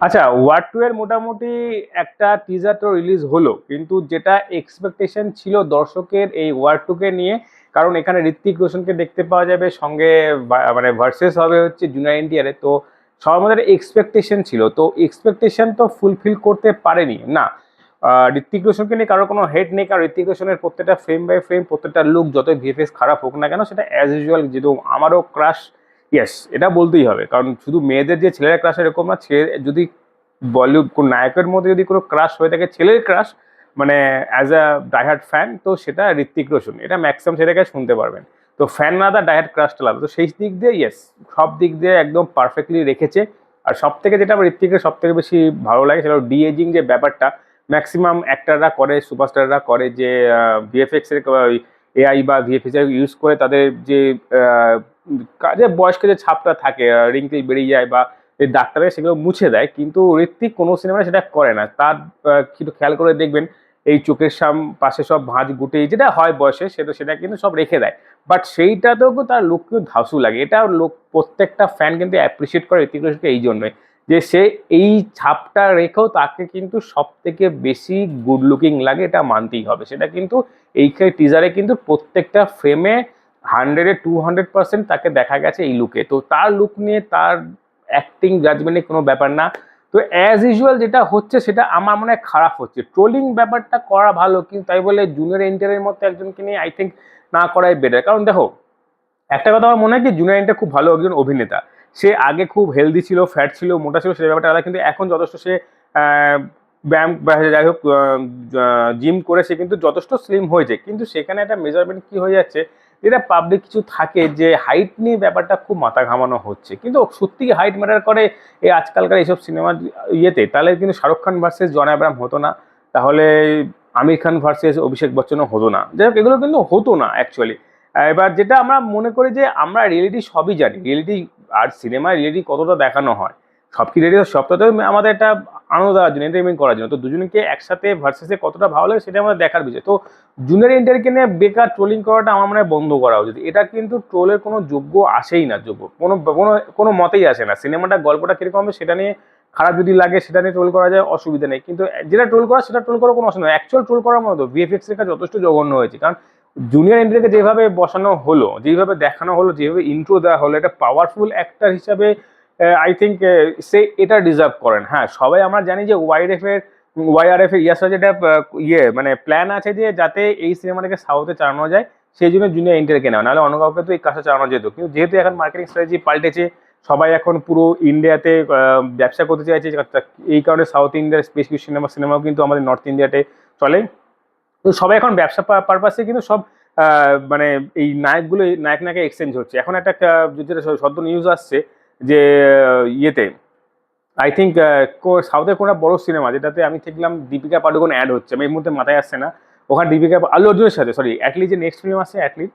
আচ্ছা war two এর মোটামুটি একটা টিজার তো রিলিজ হলো, কিন্তু যেটা এক্সপেকটেশন ছিল দর্শকের এই ওয়ার টুকে নিয়ে, কারণ এখানে ঋত্বিক রোশনকে দেখতে পাওয়া যাবে, সঙ্গে মানে ভার্সেস হবে হচ্ছে জুনিয়র এনটিআরে তো সবার মধ্যে এক্সপেকটেশন ছিল, তো এক্সপেকটেশন তো ফুলফিল করতে পারেনি, না। ঋত্বিক রোশনকে নিয়ে কারও কোনো হেড নেই, কারণ ঋত্বিক রোশনের প্রত্যেকটা ফ্রেম বাই ফ্রেম প্রত্যেকটা লুক যত ভিএফএস খারাপ হোক না কেন, সেটা অ্যাজ ইউজুয়াল যেহেতু আমারও ক্রাশ ইয়েস এটা বলতেই হবে। কারণ শুধু মেয়েদের যে ছেলেরা ক্রাশ এরকম না ছেলে যদি বলিউড কোন নায়কের মধ্যে যদি কোনো ক্রাশ হয়ে থাকে, ছেলের ক্রাশ মানে অ্যাজ আ ডাইহার্ট ফ্যান তো সেটা ঋত্বিক রোশন। এটা ম্যাক্সিমাম ছেলেকে শুনতে পারবেন। তো ফ্যান না দা ডাইহার্ট ক্রাশটা লাগবে তো সেই দিক দিয়ে ইয়েস সব দিক দিয়ে একদম পারফেক্টলি রেখেছে। আর সব থেকে যেটা আমার ঋত্বিকের সব থেকে বেশি ভালো লাগে, সেটা ডি এজিং যে ব্যাপারটা। ম্যাক্সিমাম অ্যাক্টাররা করে সুপারস্টাররা করে যে ভিএফএক্স এর এআই বা ভিএফএক্স ইউজ করে তাদের যে কাজে বয়স্ক যে ছাপটা থাকে রিঙ্কেল বেরিয়ে যায় বা এই ডাক্তারে সেগুলো মুছে দেয়, কিন্তু ঋত্বিক কোনো সিনেমায় সেটা করে না। তার কিন্তু খেয়াল করে দেখবেন, এই চোখের সাম, পাশে সব ভাঁজ গুটে, যেটা হয় বয়সে, সেটা সেটা কিন্তু সব রেখে দেয়। বাট সেইটাতেও তার লুক কিন্তু ধাসু লাগে। এটা লোক প্রত্যেকটা ফ্যান কিন্তু অ্যাপ্রিসিয়েট করে ঋত্বিক রোশনকে এই জন্যই যে সে এই ছাপটা রেখেও তাকে কিন্তু সব থেকে বেশি গুড লুকিং লাগে, এটা মানতেই হবে। সেটা কিন্তু এই টিজারে কিন্তু প্রত্যেকটা ফ্রেমে হান্ড্রেডে টু হান্ড্রেড পার্সেন্ট তাকে দেখা গেছে এই লুকে তো তার লুক নিয়ে তার অ্যাক্টিং জাজমেন্টে কোনো ব্যাপার না। তো অ্যাজ ইউজুয়াল যেটা হচ্ছে সেটা আমার মনে হয় খারাপ হচ্ছে। ট্রোলিং ব্যাপারটা করা ভালো, কিন্তু তাই বলে জুনিয়র এন্টারের মতো একজনকে নিয়ে আই থিঙ্ক না করাই বেটার কারণ দেখো, একটা কথা আমার মনে হয় কি জুনিয়র এন্টার খুব ভালো একজন অভিনেতা। সে আগে খুব হেলদি ছিল ফ্যাট ছিল, মোটা ছিল, সে ব্যাপারটা আলাদা, কিন্তু এখন যথেষ্ট সে ব্যায়াম যাই হোক জিম করে সে কিন্তু যথেষ্ট স্লিম হয়েছে। কিন্তু সেখানে একটা মেজারমেন্ট কি হয়ে যাচ্ছে যেটা পাবলিক কিছু থাকে যে হাইট নিয়ে ব্যাপারটা খুব মাথা ঘামানো হচ্ছে। কিন্তু সত্যি হাইট ম্যাটার করে এই আজকালকার এইসব সিনেমার ইয়েতে। তাহলে কিন্তু শাহরুখ খান ভার্সেস জন আব্রাহাম হতো না। তাহলে আমির খান ভার্সেস অভিষেক বচ্চনও হতো না। যাই হোক, এগুলো কিন্তু হতো না অ্যাকচুয়ালি এবার যেটা আমরা মনে করি যে আমরা রিয়েলিটি সবই জানি। রিয়েলিটি আর সিনেমায় রিয়েলিটি কতটা দেখানো হয়। সব কি রেডি সবটাতে আমাদের একটা আনন্দ দেওয়ার জন্য এন্টারটেনমেন্ট করার জন্য। তো দুজনকে একসাথে ভার্সেসে কতটা ভালো লাগে সেটা আমাদের দেখার বিষয়। তো জুনিয়র এন্টারকে নিয়ে বেকার ট্রোলিং করাটা আমার মনে হয় বন্ধ করা উচিত। এটা কিন্তু ট্রোলের কোনো যোগ্য আসেই না, যোগ্য কোনো কোনো কোনো মতেই আসে না। সিনেমাটা, গল্পটা কীরকম হবে সেটা নিয়ে খারাপ যদি লাগে সেটা নিয়ে ট্রোল করা যায়, অসুবিধা নেই। কিন্তু যেটা ট্রোল করা সেটা ট্রোল করার কোনো অসুবিধা নেই। অ্যাকচুয়াল ট্রোল করার মতো ভিএফএক্স এর কাজ যথেষ্ট জঘন্য হয়েছে। কারণ জুনিয়র এন্ট্রিকে যেভাবে বসানো হলো, যেভাবে দেখানো হলো, যেভাবে ইন্ট্রো দেওয়া হলো এটা পাওয়ারফুল অ্যাক্টার হিসাবে আই থিঙ্ক সে এটা ডিজার্ভ করেন। হ্যাঁ সবাই আমরা জানি যে ওয়াইএফ এর ওয়াইআরএফ এর ইয়াস যেটা ইয়ে মানে প্ল্যান আছে যে যাতে এই সিনেমাটাকে সাউথে চালানো যায়, সেই জন্য জুনিয়র এন্টারকে নেওয়া। নাহলে অন্য কাউকে তো এই কাজটা চালানো যেত। কিন্তু যেহেতু এখন মার্কেটিং স্ট্র্যাটেজি পাল্টেছে, সবাই এখন পুরো ইন্ডিয়াতে ব্যবসা করতে চাইছে এই কারণে সাউথ ইন্ডিয়ার বেশ কিছু সিনেমা সিনেমাও কিন্তু আমাদের নর্থ ইন্ডিয়াতে চলে। তো সবাই এখন ব্যবসা পারপাসে কিন্তু সব মানে এই নায়কগুলো নায়ক নায়কে এক্সচেঞ্জ হচ্ছে। এখন একটা যেটা সদ্য নিউজ আসছে যে ইয়েতে। আই থিঙ্ক সাউথের কোনো একটা বড় সিনেমা যেটাতে আমি দেখলাম দীপিকা পাডুকোন অ্যাড হচ্ছে। আমি এই মুহূর্তে মাথায় আসছে না। ওখানে দীপিকা আলু অর্জুনের সাথে সরি অ্যাটলি যে নেক্সট ফিল্ম আছে অ্যাটলি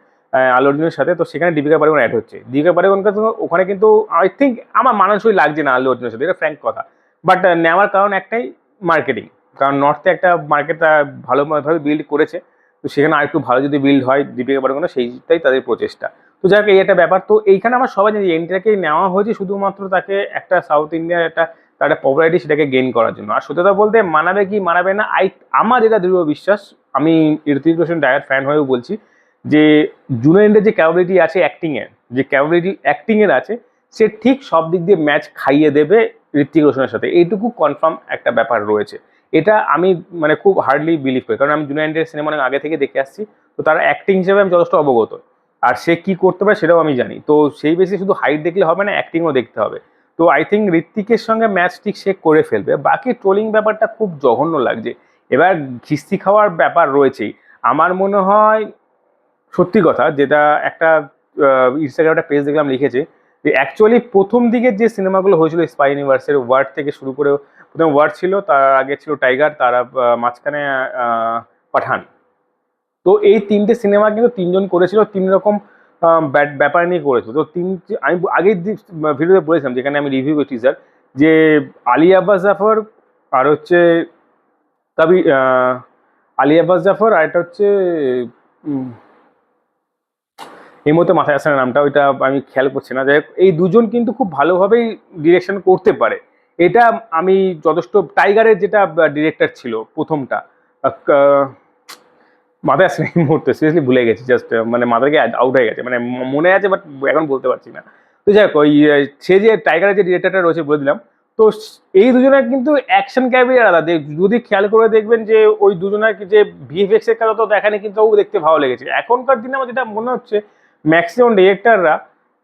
আলু অর্জুনের সাথে, তো সেখানে দীপিকা পাডুকোন অ্যাড হচ্ছে। দীপিকা পাডুকোনকে তো ওখানে কিন্তু আই থিঙ্ক আমার মানানসই লাগছে না আলু অর্জুনের সাথে, এটা ফ্র্যাঙ্ক কথা। বাট নেওয়ার কারণ একটাই মার্কেটিং কারণ নর্থে একটা মার্কেট ভালোভাবে বিল্ড করেছে। তো সেখানে আরেকটু ভালো যদি বিল্ড হয় দীপিকা পাডুকোনের, সেইটাই তাদের প্রচেষ্টা। তো যাই হোক, এই একটা ব্যাপার। তো এইখানে আমার সবাই জানি এন্ট্রিটাকে নেওয়া হয়েছে শুধুমাত্র তাকে একটা সাউথ ইন্ডিয়ার একটা তার একটা পপুলারিটি সেটাকে গেইন করার জন্য। আর সত্যতা বলতে মানাবে কি মানাবে না আই আমার যেটা দৃঢ় বিশ্বাস, আমি ঋতিক রোশন ডায়ার ফ্যান হয়েও বলছি যে জুনিয়রের যে ক্যাপাবিলিটি আছে অ্যাক্টিংয়ের যে ক্যাপাবিলিটি অ্যাক্টিংয়ের আছে, সে ঠিক সব দিক দিয়ে ম্যাচ খাইয়ে দেবে ঋত্বিক রোশনের সাথে। এইটুকু কনফার্ম একটা ব্যাপার রয়েছে। এটা আমি মানে খুব হার্ডলি বিলিভ করি। কারণ আমি জুনিয়র সিনেমা অনেক আগে থেকে দেখে আসছি। তো তার অ্যাক্টিং হিসেবে আমি যথেষ্ট অবগত। আর সে কি করতে পারে সেটাও আমি জানি। তো সেই বেশি শুধু হাইট দেখলে হবে না অ্যাক্টিংও দেখতে হবে। তো আই থিঙ্ক ঋত্বিকের সঙ্গে ম্যাচ ঠিক সে করে ফেলবে। বাকি ট্রোলিং ব্যাপারটা খুব জঘন্য লাগছে। এবার খিস্তি খাওয়ার ব্যাপার রয়েছেই। আমার মনে হয় সত্যি কথা যেটা একটা ইনস্টাগ্রাম একটা পেজ দেখলাম লিখেছে যে অ্যাকচুয়ালি প্রথম দিকের যে সিনেমাগুলো হয়েছিল স্পাই ইউনিভার্সের ওয়ার্ড থেকে শুরু করে, প্রথম ওয়ার্ড ছিল, তার আগে ছিল টাইগার তার মাঝখানে পাঠান। তো এই তিনটে সিনেমা কিন্তু তিনজন করেছিল তিন রকম ব্যাপার নিয়ে করেছিল। তো তিন আমি আগের ভিডিওতে বলেছিলাম যেখানে আমি রিভিউ টিজার যে আলী আব্বাস জাফর আর হচ্ছে আহ, আলী আব্বাস জাফর আর এটা হচ্ছে এই মুহূর্তে মাথায় আসছে না নামটা ওইটা আমি খেয়াল করছি না। যাই এই দুজন কিন্তু খুব ভালোভাবেই ডিরেকশন করতে পারে। এটা আমি যথেষ্ট টাইগারের যেটা ডিরেক্টর ছিল প্রথমটা মাথায় আসছে এই মুহূর্তে সিরিয়াসলি ভুলে গেছি জাস্ট মানে মাথা থেকে আউট হয়ে গেছে মানে মনে আছে বাট এখন বলতে পারছি না। তো যাই হোক, ওই সে যে টাইগারের যে ডিরেক্টরটা রয়েছে বলে দিলাম, তো এই দুজনের কিন্তু অ্যাকশন ক্যাবই আলাদা। যদি খেয়াল করে দেখবেন যে ওই দুজনের যে ভিএফএক্স এর কাজ তো দেখানি কিন্তু দেখতে ভালো লেগেছে। এখনকার দিনে আমার যেটা মনে হচ্ছে ম্যাক্সিমাম ডিরেক্টররা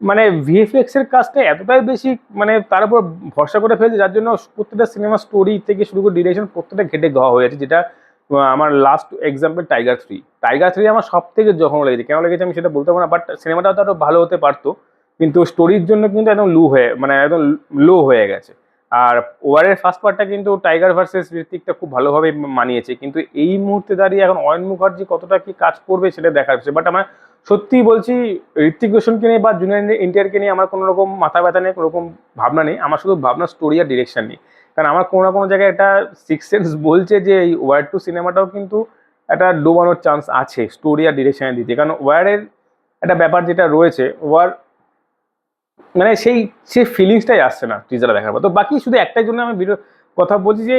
মানে ভিএফএক্স এর কাজটা এতটাই বেশি মানে তার উপর ভরসা করে ফেলছে, যার জন্য প্রত্যেকটা সিনেমা স্টোরি থেকে শুরু করে ডিরেকশন প্রত্যেকটা ঘেটে গাওয়া হয়ে যাচ্ছে যেটা আমার last example Tiger three Tiger three আমার সব থেকে যখন লেগেছে। কেন লেগেছে আমি সেটা বলতে পারব না বাট সিনেমাটা তো আরও ভালো হতে পারতো, কিন্তু স্টোরির জন্য কিন্তু একদম লু হয়ে মানে একদম লো হয়ে গেছে। আর ওয়ারের ফার্স্ট পার্টটা কিন্তু টাইগার ভার্সেস ঋতিকটা খুব ভালোভাবে মানিয়েছে, কিন্তু এই মুহূর্তে দাঁড়িয়ে এখন অয়ন মুখার্জি কতটা কি কাজ করবে সেটা দেখার বিষয় বাট আমার সত্যিই বলছি ঋত্বিক রোশনকে নিয়ে বা জুনিয়র এনটিআরকে নিয়ে আমার কোনো রকম মাথা ব্যথা নেই, কোনো রকম ভাবনা নেই। আমার শুধু ভাবনা স্টোরি আর ডিরেকশন নেই কারণ আমার কোনো না কোনো জায়গায় একটা সিক্স সেন্স বলছে যে এই ওয়ার টু সিনেমাটাও কিন্তু একটা ডোবানোর চান্স আছে স্টোরি আর ডিরেকশনের দিতে কারণ ওয়ারের একটা ব্যাপার যেটা রয়েছে ওয়ার মানে সেই সেই ফিলিংসটাই আসছে না টিজারটা দেখার পর। তো বাকি শুধু একটাই জন্য আমি কথা বলছি যে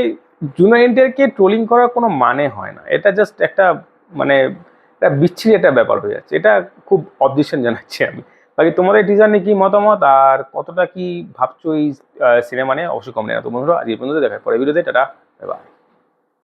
জুনিয়র এনটিআরকে ট্রোলিং করার কোনো মানে হয় না। এটা জাস্ট একটা মানে একটা বিচ্ছিরি একটা ব্যাপার হয়ে যাচ্ছে। এটা খুব অবজেকশন জানাচ্ছি আমি। বাকি তোমাদের টিজার নিয়ে কি মতামত? আর কতটা কি ভাবছ এই সিনেমা নিয়ে? অবশ্যই কমেন্ট না তো বন্ধুরা আজ এই পর্যন্ত দেখার পরে ভিডিওতে টাটা বাই